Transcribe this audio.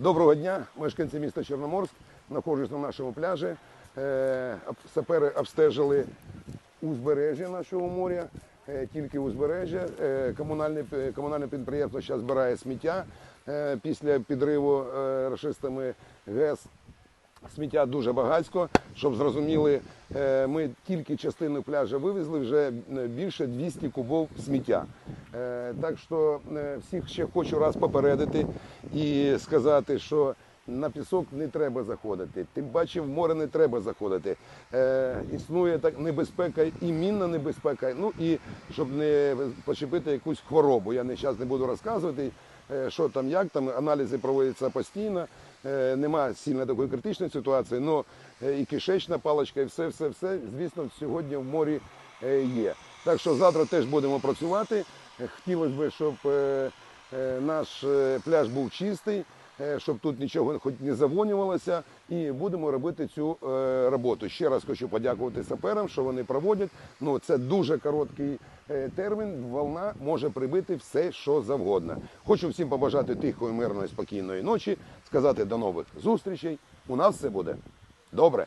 Доброго дня, мешканці міста Чорноморськ. Знаходжусь на нашому пляжі. Е, Сапери обстежили узбережжя нашого моря, е, тільки узбережжя. Е, Комунальне, комунальне підприємство зараз збирає сміття після підриву рашистами ГЕС. Сміття дуже багатько. Щоб зрозуміли, ми тільки частину пляжа вивезли вже більше 200 кубов сміття. Е, Так що е, всіх ще хочу раз попередити і сказати, що на пісок не треба заходити. Тим паче в море не треба заходити. Е, існує так небезпека і мінна небезпека. Ну і щоб не почепити якусь хворобу. Я не зараз не буду розказувати, що там, як там. Аналізи проводяться постійно. Нема сильно такої критичної ситуації, але і кишечна паличка, і все, все, все, звісно, сьогодні в морі є. Так що завтра теж будемо працювати. Е, Хотілося б, щоб е, е, наш пляж був чистий, щоб тут нічого хоч не завонювалося, і будемо робити цю роботу. Ще раз хочу подякувати саперам, що вони проводять. Ну це дуже короткий термін. Волна може прибити все, що завгодно. Хочу всім побажати тихої, мирної, спокійної ночі, сказати до нових зустрічей. У нас все буде добре.